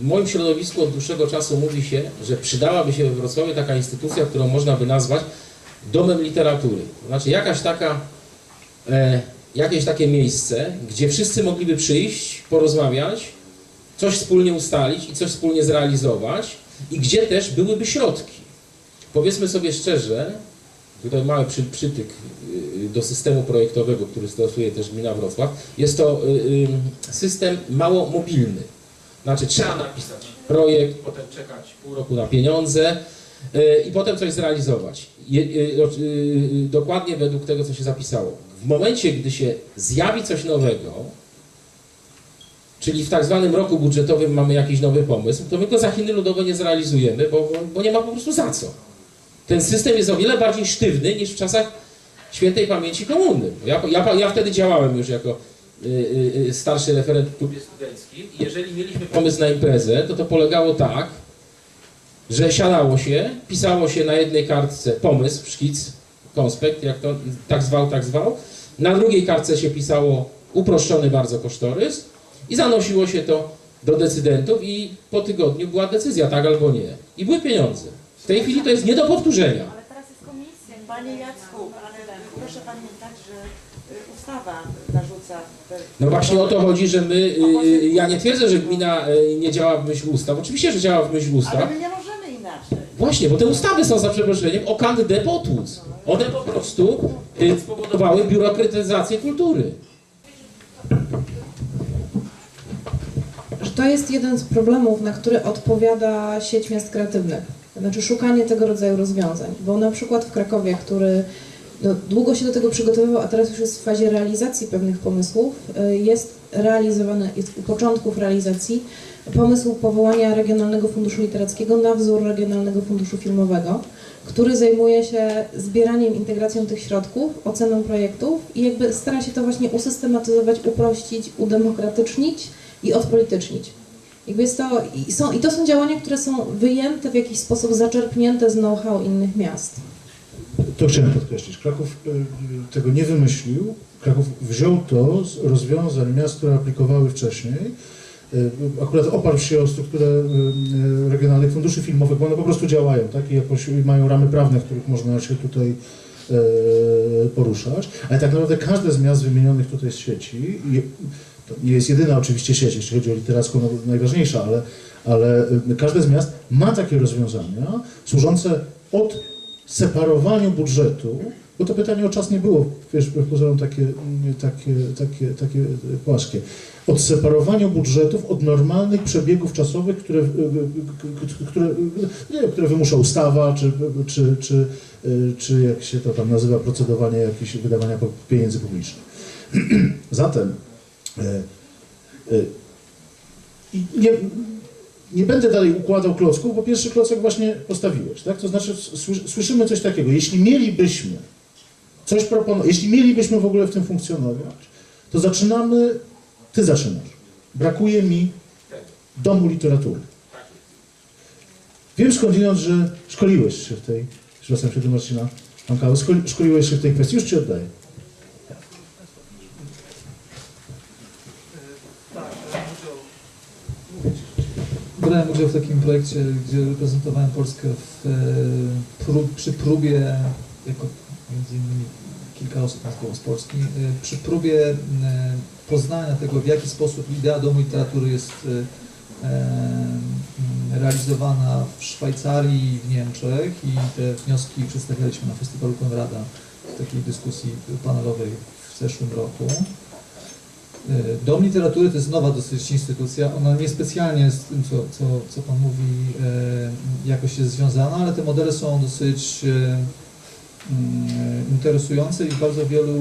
w moim środowisku od dłuższego czasu mówi się, że przydałaby się we Wrocławiu taka instytucja, którą można by nazwać domem literatury. To znaczy jakaś taka, e, jakieś takie miejsce, gdzie wszyscy mogliby przyjść, porozmawiać, coś wspólnie ustalić i coś wspólnie zrealizować i gdzie też byłyby środki. Powiedzmy sobie szczerze, tutaj mały przy, przytyk y, do systemu projektowego, który stosuje też gmina Wrocław, jest to y, y, system mało mobilny. Znaczy trzeba napisać projekt, potem czekać pół roku na pieniądze y, i potem coś zrealizować. Y, y, dokładnie według tego, co się zapisało. W momencie, gdy się zjawi coś nowego, czyli w tak zwanym roku budżetowym mamy jakiś nowy pomysł, to my go za Chiny Ludowe nie zrealizujemy, bo, bo, nie ma po prostu za co. Ten system jest o wiele bardziej sztywny niż w czasach świętej pamięci komuny. Ja, ja, ja wtedy działałem już jako starszy referent w klubie studenckim i jeżeli mieliśmy pomysł na imprezę, to to polegało tak, że siadało się, pisało się na jednej kartce pomysł, szkic, konspekt, jak to tak zwał, tak zwał. Na drugiej kartce się pisało uproszczony bardzo kosztorys i zanosiło się to do decydentów i po tygodniu była decyzja, tak albo nie. I były pieniądze. W tej chwili to jest nie do powtórzenia. Ale teraz jest komisja. Panie Jacku, ale proszę pamiętać, że y, ustawa No właśnie o to chodzi, że my, y, ja nie twierdzę, że gmina y, nie działa w myśl ustaw. Oczywiście, że działa w myśl Ale ustaw. my nie możemy inaczej. Właśnie, bo te ustawy są za przeproszeniem o kandę potłuc. One po prostu y, spowodowały biurokratyzację kultury. że to jest jeden z problemów, na który odpowiada sieć miast kreatywnych. Znaczy szukanie tego rodzaju rozwiązań. Bo na przykład w Krakowie, który no, długo się do tego przygotowywał, a teraz już jest w fazie realizacji pewnych pomysłów, y, jest realizowany, jest u początków realizacji pomysł powołania Regionalnego Funduszu Literackiego na wzór Regionalnego Funduszu Filmowego, który zajmuje się zbieraniem, integracją tych środków, oceną projektów i jakby stara się to właśnie usystematyzować, uprościć, udemokratycznić i odpolitycznić. Jakby jest to, i, są, I to są działania, które są wyjęte w jakiś sposób, zaczerpnięte z know-how innych miast. To chciałem podkreślić. Kraków y, y, tego nie wymyślił. Kraków wziął to z rozwiązań miast, które aplikowały wcześniej. Y, Akurat oparł się o strukturę regionalnych funduszy filmowych, bo one po prostu działają, tak? I jakoś mają ramy prawne, w których można się tutaj poruszać. Ale tak naprawdę każde z miast wymienionych tutaj z sieci, to nie jest jedyna oczywiście sieć, jeśli chodzi o literacką, no, najważniejsza, ale, ale każde z miast ma takie rozwiązania służące od separowaniu budżetu, bo to pytanie o czas nie było, wiesz, pozorom takie, takie, takie, takie płaskie, od separowaniu budżetów od normalnych przebiegów czasowych, które, y, y, które, nie które wymusza ustawa, czy, czy, czy, y, czy jak się to tam nazywa, procedowanie jakieś wydawania pieniędzy publicznych. Zatem nie, nie będę dalej układał klocków, bo pierwszy klocek właśnie postawiłeś, tak? To znaczy sły- słyszymy coś takiego, jeśli mielibyśmy coś proponować, jeśli mielibyśmy w ogóle w tym funkcjonować, to zaczynamy, ty zaczynasz. Brakuje mi domu literatury. Wiem skądinąd, że szkoliłeś się w tej, zwracam się Marcina szkoliłeś się w tej kwestii, już ci oddaję. Brałem udział w takim projekcie, gdzie reprezentowałem Polskę w, e, przy próbie, jako między innymi kilka osób nas było z Polski, e, przy próbie e, poznania tego, w jaki sposób idea domu literatury jest realizowana w Szwajcarii w Niemczech i te wnioski przedstawialiśmy na Festiwalu Konrada w takiej dyskusji panelowej w zeszłym roku. E, Dom Literatury to jest nowa dosyć instytucja. Ona niespecjalnie z tym, co, co, co Pan mówi, e, jakoś jest związana, ale te modele są dosyć e, mm, interesujące i w bardzo wielu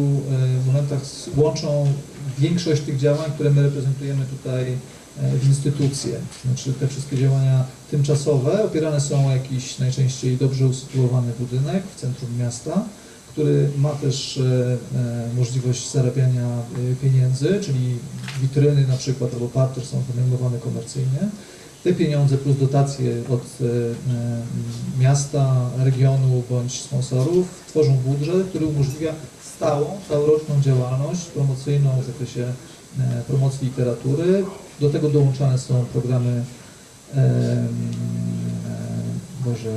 momentach łączą większość tych działań, które my reprezentujemy tutaj w instytucje. Znaczy te wszystkie działania tymczasowe opierane są o jakiś najczęściej dobrze usytuowany budynek w centrum miasta, który ma też e, e, możliwość zarabiania e, pieniędzy, czyli witryny na przykład albo parter są wynajmowane komercyjnie. Te pieniądze plus dotacje od miasta, regionu bądź sponsorów tworzą budżet, który umożliwia stałą, całoroczną działalność promocyjną w zakresie promocji literatury. Do tego dołączane są programy e, Boże,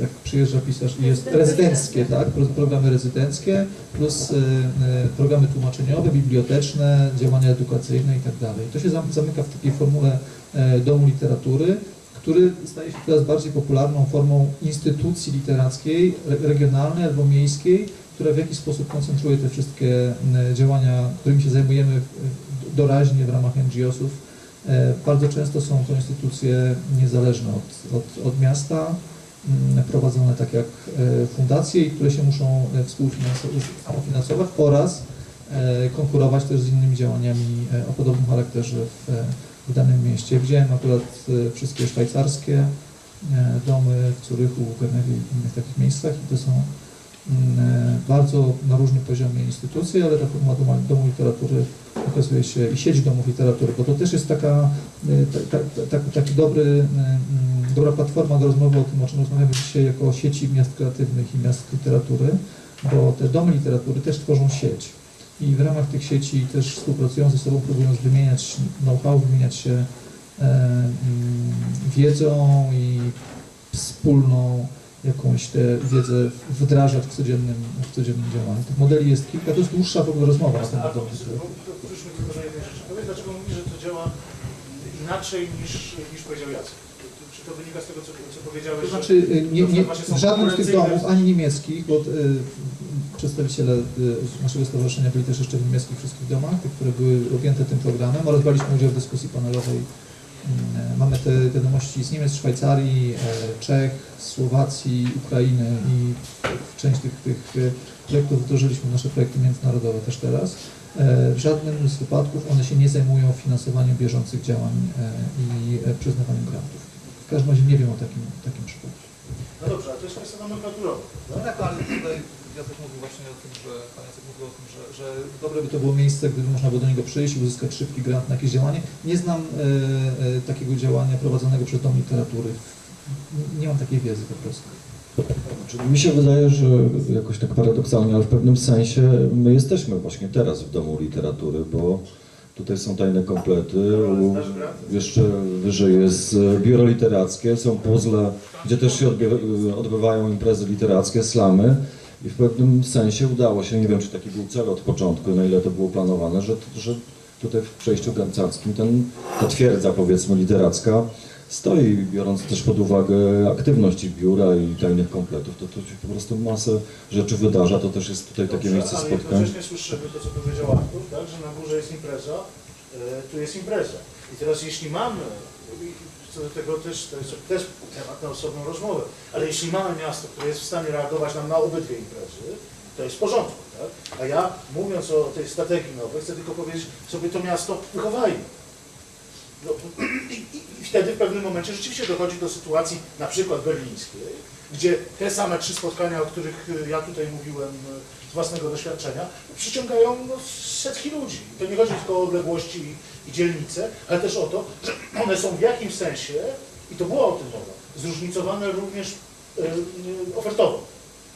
jak przyjeżdża pisarz i jest rezydenckie, tak? Pro- Programy rezydenckie plus e, e, programy tłumaczeniowe, biblioteczne, działania edukacyjne i tak. To się zam- zamyka w takiej formule e, domu literatury, który staje się coraz bardziej popularną formą instytucji literackiej, re- regionalnej albo miejskiej, która w jakiś sposób koncentruje te wszystkie działania, którymi się zajmujemy doraźnie w ramach NGO-sów. E, Bardzo często są to instytucje niezależne od, od, od miasta, m, prowadzone tak jak e, fundacje które się muszą e, współfinansować finansować oraz konkurować też z innymi działaniami o podobnym charakterze w, w danym mieście. Widziałem akurat wszystkie szwajcarskie domy w Zurychu, Genewie i innych takich miejscach i to są mm, bardzo na różnym poziomie instytucje, ale ta forma domu, literatury okazuje się i sieć domów literatury, bo to też jest taka, e, ta, ta, ta, taki dobry, e, mm, dobra platforma do rozmowy o tym, o czym rozmawiamy dzisiaj jako o sieci miast kreatywnych i miast literatury, bo te domy literatury też tworzą sieć. I w ramach tych sieci też współpracują ze sobą, próbując wymieniać know-how, wymieniać się e, mm, wiedzą i wspólną jakąś tę wiedzę wdrażać w codziennym, w codziennym działaniu. Tych modeli jest kilka, to jest dłuższa w ogóle rozmowa temat A to, tylko jednej rzeczy. Powiedz, dlaczego mówisz, że to działa inaczej niż, niż powiedział Jacek? Czy to wynika z tego, co, co powiedziałeś? To znaczy, nie, nie, w żadnym z tych domów, ani niemieckich, bo y, przedstawiciele y, naszego stowarzyszenia byli też jeszcze w niemieckich wszystkich domach, tych, które były objęte tym programem, oraz braliśmy udział w dyskusji panelowej. Mm, Mamy te wiadomości z Niemiec, Szwajcarii, e, Czech, Słowacji, Ukrainy i część tych, tych y, projektów wdrożyliśmy w nasze projekty międzynarodowe też teraz. E, W żadnym z wypadków one się nie zajmują finansowaniem bieżących działań e, i e, przyznawaniem grantów. W każdym razie nie wiem o takim, takim przypadku. No dobrze, ale to jest kwestia nomenklaturowa. No tak, ale tutaj Jacek mówił właśnie o tym, że pan Jacek mówił o tym, że, że dobre by to było miejsce, gdyby można było do niego przyjść i uzyskać szybki grant na jakieś działanie. Nie znam e, e, takiego działania prowadzonego przez Dom Literatury. Nie- mam takiej wiedzy po prostu. Mi się wydaje, że jakoś tak paradoksalnie, ale w pewnym sensie my jesteśmy właśnie teraz w Domu Literatury, bo tutaj są tajne komplety, jeszcze wyżej jest biuro literackie, są puzzle, gdzie też się odby- odbywają imprezy literackie, slamy i w pewnym sensie udało się, nie wiem czy taki był cel od początku, na ile to było planowane, że, że tutaj w przejściu garcarskim ten, ta twierdza powiedzmy literacka stoi, biorąc też pod uwagę aktywności biura i tajnych kompletów, to, to się po prostu masę rzeczy wydarza, to też jest tutaj takie Dobrze, miejsce ale spotkań. jednocześnie słyszymy to, co powiedział Artur, tak, że na górze jest impreza, e, tu jest impreza. I teraz jeśli mamy, co do tego też, to jest też temat na osobną rozmowę, ale jeśli mamy miasto, które jest w stanie reagować nam na obydwie imprezy, to jest w porządku, tak? A ja, mówiąc o tej strategii nowej, chcę tylko powiedzieć sobie to miasto wychowajmy. No, i, i, I wtedy w pewnym momencie rzeczywiście dochodzi do sytuacji na przykład berlińskiej, gdzie te same trzy spotkania, o których y, ja tutaj mówiłem y, z własnego doświadczenia, przyciągają no, setki ludzi. To nie chodzi tylko o odległości i, i dzielnice, ale też o to, że one są w jakimś sensie, i to było o tym mowa, zróżnicowane również y, ofertowo.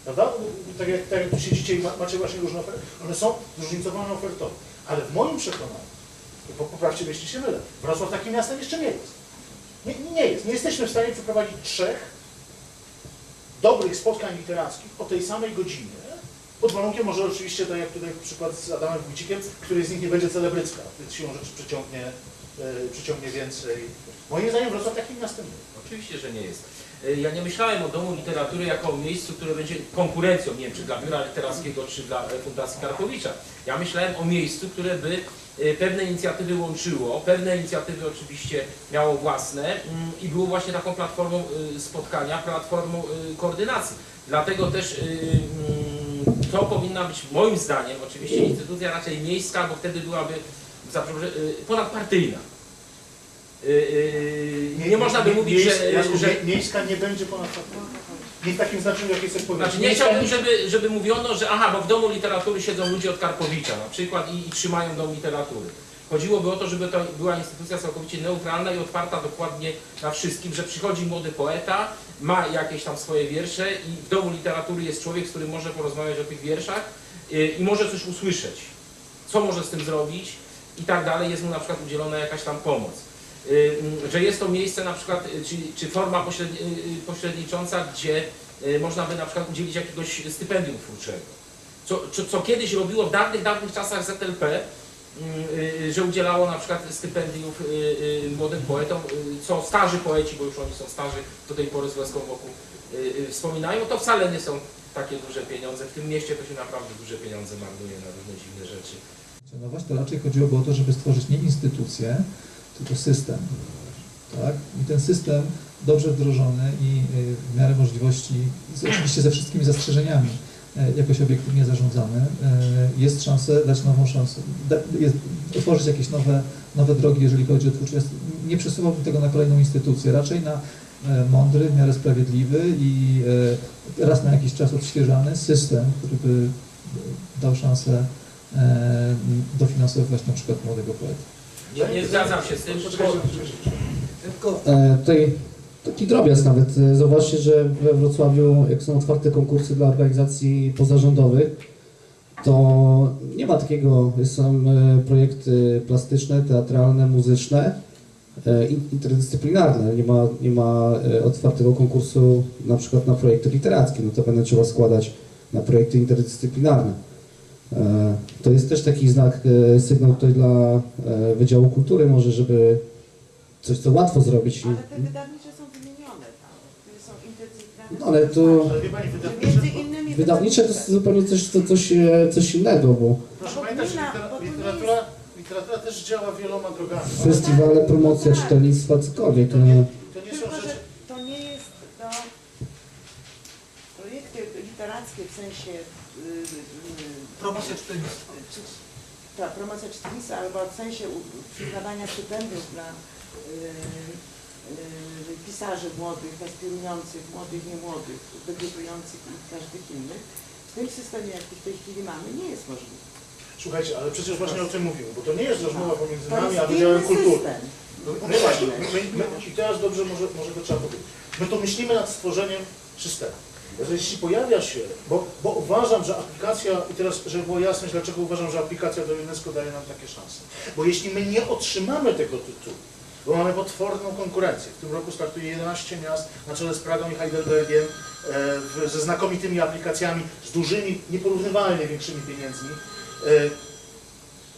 Prawda? Tak jak, tak jak tu siedzicie i ma, macie właśnie różne oferty, one są zróżnicowane ofertowo. Ale w moim przekonaniu, po- poprawcie mnie, jeśli się mylę, Wrocław takim miastem jeszcze nie jest. Nie, nie jest. Nie jesteśmy w stanie przeprowadzić trzech dobrych spotkań literackich o tej samej godzinie, pod warunkiem może oczywiście, tak jak tutaj przykład z Adamem Wójcikiem, który z nich nie będzie celebrycka, więc siłą rzeczy przyciągnie, e, przyciągnie więcej. Moim zdaniem Wrocław takim jest. Oczywiście, że nie jest. E, Ja nie myślałem o Domu Literatury jako o miejscu, które będzie konkurencją, nie wiem, czy dla Biura Literackiego, czy dla e, Fundacji Karkowicza. Ja myślałem o miejscu, które by pewne inicjatywy łączyło, pewne inicjatywy oczywiście miało własne mm, i było właśnie taką platformą e, spotkania, platformą e, koordynacji. Dlatego też mm, to powinna być moim zdaniem oczywiście instytucja raczej miejska, bo wtedy byłaby ponadpartyjna. E, e, Nie można by mówić, Miejska- że, że mie- Miejska nie będzie ponad Nie w takim znaczeniu, jakie chcesz powiedzieć. Znaczy nie chciałbym, żeby, żeby mówiono, że aha, bo w domu literatury siedzą ludzie od Karpowicza na przykład i, i trzymają dom literatury. Chodziłoby o to, żeby to była instytucja całkowicie neutralna i otwarta dokładnie na wszystkim, że przychodzi młody poeta, ma jakieś tam swoje wiersze i w domu literatury jest człowiek, z którym może porozmawiać o tych wierszach y, i może coś usłyszeć. Co może z tym zrobić i tak dalej, jest mu na przykład udzielona jakaś tam pomoc. Y, że jest to miejsce na przykład, y, czy, czy forma pośredni, y, pośrednicząca, gdzie można by na przykład udzielić jakiegoś stypendium twórczego. Co, co, co kiedyś robiło w dawnych, dawnych czasach ZLP, że udzielało na przykład stypendiów młodym poetom, co starzy poeci, bo już oni są starzy, do tej pory z łezką wokół wspominają, to wcale nie są takie duże pieniądze. W tym mieście to się naprawdę duże pieniądze marnuje na różne dziwne rzeczy. funkcjonować, to raczej chodziłoby o to, żeby stworzyć nie instytucję, tylko system. Tak? I ten system dobrze wdrożony i y, w miarę możliwości, oczywiście ze wszystkimi zastrzeżeniami, e, jakoś obiektywnie zarządzany, e, jest szansę, dać nową szansę, jest, otworzyć jakieś nowe, nowe drogi, jeżeli chodzi o twórczość. Nie przesuwałbym tego na kolejną instytucję, raczej na e, mądry, w miarę sprawiedliwy i raz na jakiś czas odświeżany system, który by dał szansę dofinansowywać na przykład młodego poeta. Nie, nie zgadzam się z tym, bo e, tutaj taki drobiazg nawet. E, Zauważcie, że we Wrocławiu, jak są otwarte konkursy dla organizacji pozarządowych, to nie ma takiego, są e, projekty plastyczne, teatralne, muzyczne, in- interdyscyplinarne. Nie ma, nie ma otwartego konkursu na przykład na projekty literackie, no to będę trzeba składać na projekty interdyscyplinarne. E, To jest też taki znak, e, sygnał tutaj dla e, Wydziału Kultury może, żeby coś, co łatwo zrobić. Ale te wydawnicze są wymienione tam, które są interdyscyplinarne. No, ale to- Ale wie Pani, Że wydawnicze, Między innymi Wydawnicze to jest zupełnie coś, to, coś, coś innego, bo proszę pamiętać, że nie literatura, literatura też działa wieloma drogami. festiwale, promocja czytelnictwa, cokolwiek. To nie, No. to nie są rzeczy... to nie jest to projekty literackie w sensie promocja czytelnictwa. Tak, promocja czytelnictwa albo w sensie przyznawania stypendiów dla y, y, pisarzy młodych, aspirujących, młodych, niemłodych, debiutujących i każdych innych. W tym systemie, jaki w tej chwili mamy, nie jest możliwe. Słuchajcie, ale przecież właśnie o tym mówimy, bo to nie jest rozmowa pomiędzy To nami a Wydziałem Kultury. No, My właśnie, my, my, I teraz dobrze może, może to trzeba powiedzieć. My to myślimy nad stworzeniem systemu. Że Jeśli pojawia się, bo, bo uważam, że aplikacja, i teraz, żeby było jasność, dlaczego uważam, że aplikacja do UNESCO daje nam takie szanse. Bo jeśli my nie otrzymamy tego tytułu, bo mamy potworną konkurencję, w tym roku startuje 11 miast na czele z Pragą i Heidelbergiem, e, ze znakomitymi aplikacjami, z dużymi, nieporównywalnie większymi pieniędzmi. E,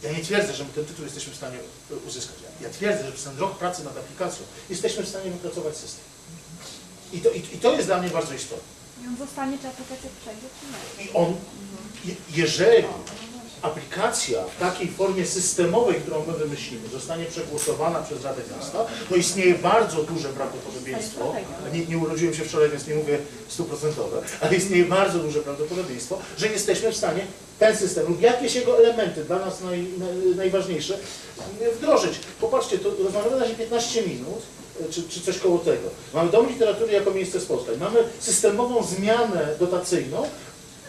ja nie twierdzę, że my ten tytuł jesteśmy w stanie uzyskać. Ja twierdzę, że przez ten rok pracy nad aplikacją jesteśmy w stanie wypracować system. I to, i, I to jest dla mnie bardzo istotne. I on zostanie, czy aplikacja przejdzie, czy nie? I on, je- jeżeli aplikacja w takiej formie systemowej, którą my wymyślimy, zostanie przegłosowana przez Radę Miasta, to istnieje bardzo duże prawdopodobieństwo, nie, nie urodziłem się wczoraj, więc nie mówię stuprocentowe, ale istnieje bardzo duże prawdopodobieństwo, że jesteśmy w stanie ten system lub jakieś jego elementy, dla nas naj, naj, najważniejsze, wdrożyć. Popatrzcie, to rozmawiamy na razie 15 minut, czy, czy coś koło tego. Mamy Dom Literatury jako miejsce spotkań. Mamy systemową zmianę dotacyjną,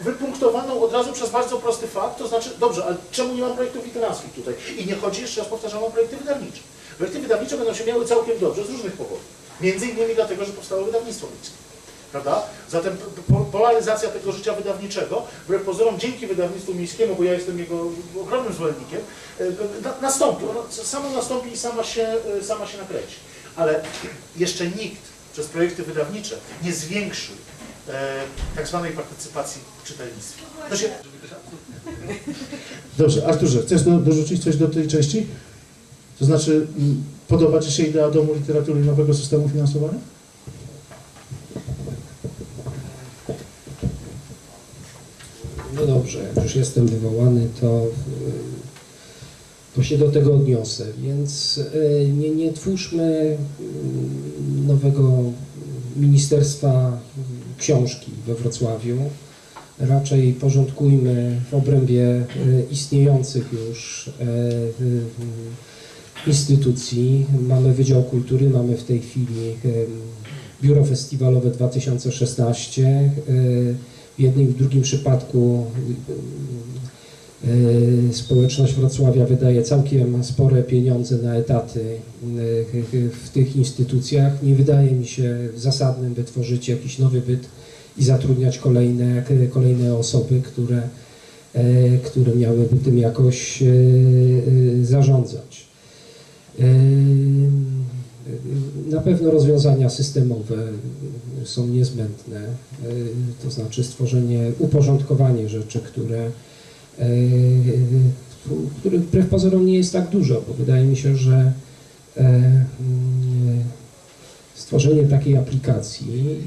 wypunktowaną od razu przez bardzo prosty fakt, to znaczy, dobrze, ale czemu nie mam projektów literackich tutaj? I nie chodzi, jeszcze raz powtarzam, o projekty wydawnicze. Projekty wydawnicze będą się miały całkiem dobrze z różnych powodów. Między innymi dlatego, że powstało wydawnictwo miejskie. Prawda? Zatem po- polaryzacja tego życia wydawniczego, wbrew pozorom dzięki wydawnictwu miejskiemu, bo ja jestem jego ogromnym zwolennikiem, e, na, nastąpi. Ono samo nastąpi i sama się, e, sama się nakręci. Ale jeszcze nikt przez projekty wydawnicze nie zwiększył e, tak zwanej partycypacji w czytelnictwie. To się, Dobrze, Arturze, chcesz do, dorzucić coś do tej części? To znaczy, podoba Ci się idea Domu Literatury i nowego systemu finansowania? No dobrze, jak już jestem wywołany, to, y, to się do tego odniosę. Więc y, nie, nie twórzmy y, nowego Ministerstwa Książki we Wrocławiu. Raczej porządkujmy w obrębie y, istniejących już instytucji. Mamy Wydział Kultury, mamy w tej chwili Biuro Festiwalowe 2016. w jednym i w drugim przypadku y, społeczność Wrocławia wydaje całkiem spore pieniądze na etaty y, w tych instytucjach. Nie wydaje mi się zasadnym, by tworzyć jakiś nowy byt i zatrudniać kolejne, kolejne osoby, które, e, które miałyby tym jakoś e, e, zarządzać. Na pewno rozwiązania systemowe są niezbędne, to znaczy stworzenie, uporządkowanie rzeczy, które, których wbrew pozorom nie jest tak dużo, bo wydaje mi się, że mm, stworzenie takiej aplikacji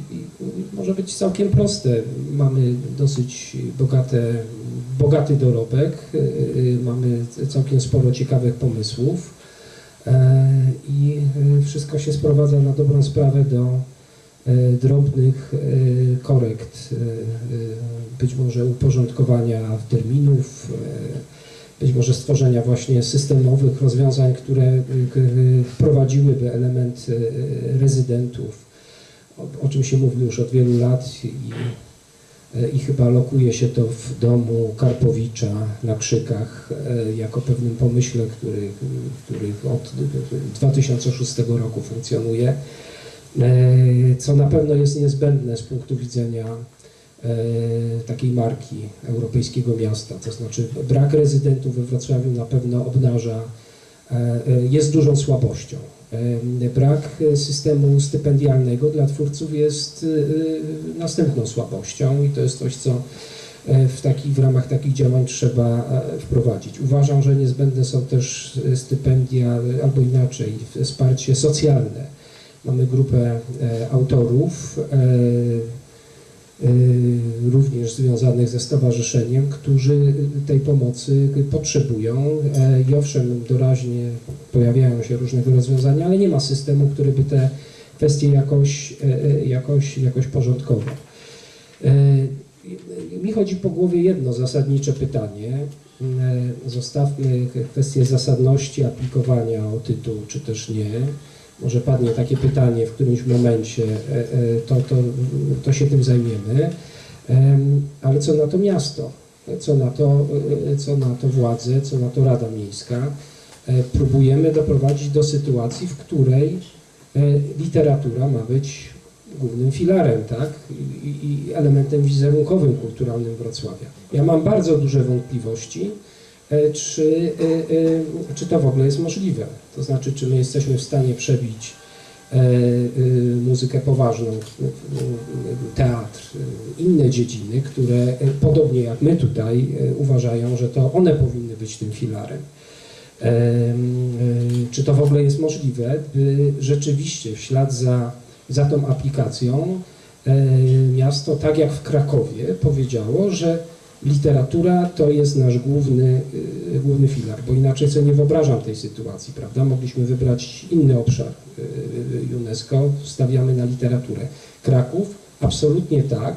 może być całkiem proste. Mamy dosyć bogate, bogaty dorobek, mamy całkiem sporo ciekawych pomysłów e, i wszystko się sprowadza na dobrą sprawę do e, drobnych e, korekt, być może uporządkowania terminów, być może stworzenia właśnie systemowych rozwiązań, które wprowadziłyby element rezydentów, o czym się mówi już od wielu lat i, i chyba lokuje się to w domu Karpowicza na Krzykach jako pewnym pomyśle, który, który od 2006 roku funkcjonuje, co na pewno jest niezbędne z punktu widzenia E, takiej marki europejskiego miasta. To znaczy brak rezydentów we Wrocławiu na pewno obnaża, e, e, jest dużą słabością. Brak systemu stypendialnego dla twórców jest następną słabością i to jest coś, co w, takich, w ramach takich działań trzeba wprowadzić. Uważam, że niezbędne są też stypendia, albo inaczej, wsparcie socjalne. Mamy grupę autorów, również związanych ze stowarzyszeniem, którzy tej pomocy potrzebują e, i owszem doraźnie pojawiają się różnego rozwiązania, ale nie ma systemu, który by te kwestie jakoś, e, e, jakoś, jakoś porządkował. Mi chodzi po głowie jedno zasadnicze pytanie. Zostawmy kwestię zasadności aplikowania o tytuł, czy też nie może padnie takie pytanie w którymś momencie, e, e, to, to, to się tym zajmiemy. Ale co na to miasto? Co na to, e, co na to władze, co na to Rada Miejska? Próbujemy doprowadzić do sytuacji, w której literatura ma być głównym filarem, tak? I, i elementem wizerunkowym, kulturalnym Wrocławia. Ja mam bardzo duże wątpliwości, czy, e, e, czy to w ogóle jest możliwe. To znaczy, czy my jesteśmy w stanie przebić muzykę poważną, teatr, inne dziedziny, które podobnie jak my tutaj uważają, że to one powinny być tym filarem. Czy to w ogóle jest możliwe, by rzeczywiście w ślad za, za tą aplikacją miasto, tak jak w Krakowie, powiedziało, że literatura to jest nasz główny, y, główny filar, bo inaczej sobie nie wyobrażam tej sytuacji, prawda? Mogliśmy wybrać inny obszar y, y, UNESCO, stawiamy na literaturę. Kraków absolutnie tak,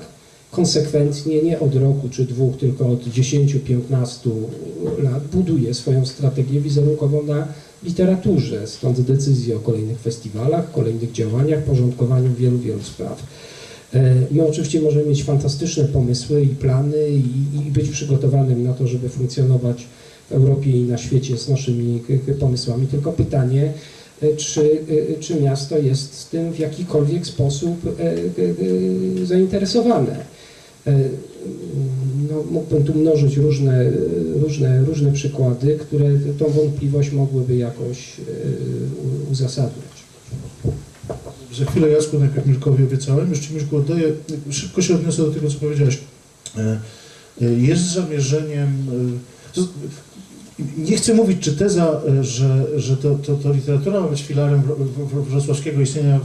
konsekwentnie, nie od roku czy dwóch, tylko od 10-15 lat buduje swoją strategię wizerunkową na literaturze, stąd decyzje o kolejnych festiwalach, kolejnych działaniach, porządkowaniu wielu, wielu spraw. E, my oczywiście możemy mieć fantastyczne pomysły i plany i, i być przygotowanym na to, żeby funkcjonować w Europie i na świecie z naszymi pomysłami, tylko pytanie, e, czy, e, czy miasto jest z tym w jakikolwiek sposób zainteresowane. No, mógłbym tu mnożyć różne, różne, różne przykłady, które tą wątpliwość mogłyby jakoś uzasadniać. Za chwilę Jacku, najpierw Mirkowi obiecałem, jeszcze Mirku oddaję, szybko się odniosę do tego, co powiedziałeś. E, e, jest zamierzeniem, e, nie chcę mówić, czy teza, że, że to, to, to literatura ma być filarem wrocławskiego istnienia,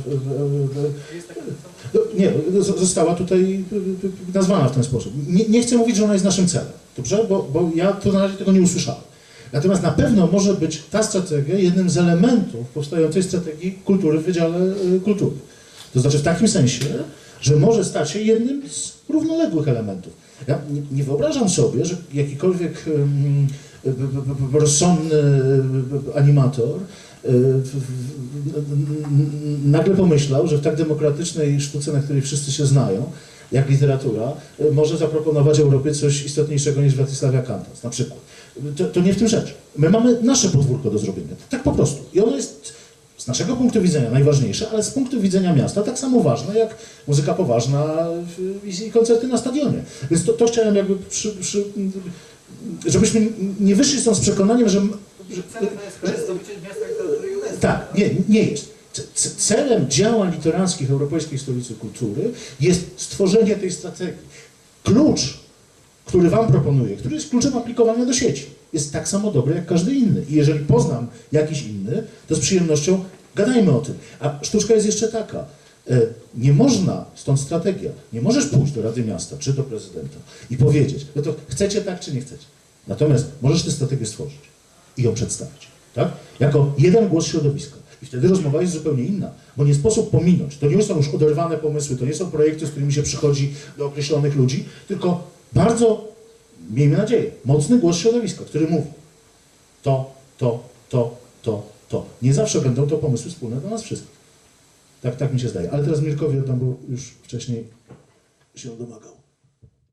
no, nie, została tutaj nazwana w ten sposób. Nie, nie chcę mówić, że ona jest naszym celem, dobrze? Bo, bo ja to na razie tego nie usłyszałem. Natomiast na pewno może być ta strategia jednym z elementów powstającej strategii kultury w Wydziale y, Kultury. To znaczy w takim sensie, że może stać się jednym z równoległych elementów. Ja nie, wyobrażam sobie, że jakikolwiek um, rozsądny animator nagle pomyślał, że w tak demokratycznej sztuce, na której wszyscy się znają, jak literatura, może zaproponować Europie coś istotniejszego niż Władysławia Kantas, na przykład to, to nie w tym rzecz. My mamy nasze podwórko do zrobienia, tak po prostu. I ono jest z naszego punktu widzenia najważniejsze, ale z punktu widzenia miasta tak samo ważne jak muzyka poważna i koncerty na stadionie. Więc to, to chciałem jakby przy, przy, żebyśmy nie wyszli stąd z przekonaniem, że... że literatury UNESCO. Tak, nie, nie jest. Celem działań literackich Europejskiej Stolicy Kultury jest stworzenie tej strategii. Klucz, który Wam proponuję, który jest kluczem aplikowania do sieci, jest tak samo dobry jak każdy inny. I jeżeli poznam jakiś inny, to z przyjemnością gadajmy o tym. A sztuczka jest jeszcze taka. e, Nie można, stąd strategia, nie możesz pójść do Rady Miasta czy do prezydenta i powiedzieć, no to chcecie tak czy nie chcecie. Natomiast możesz tę strategię stworzyć i ją przedstawić. Tak? Jako jeden głos środowiska. I wtedy rozmowa jest zupełnie inna, bo nie sposób pominąć. To nie są już oderwane pomysły, to nie są projekty, z którymi się przychodzi do określonych ludzi, tylko bardzo, miejmy nadzieję, mocny głos środowiska, który mówi to, to, to, to, to. Nie zawsze będą to pomysły wspólne dla nas wszystkich. Tak, tak mi się zdaje. Ale teraz Mirkowi oddam, bo już wcześniej się domagał.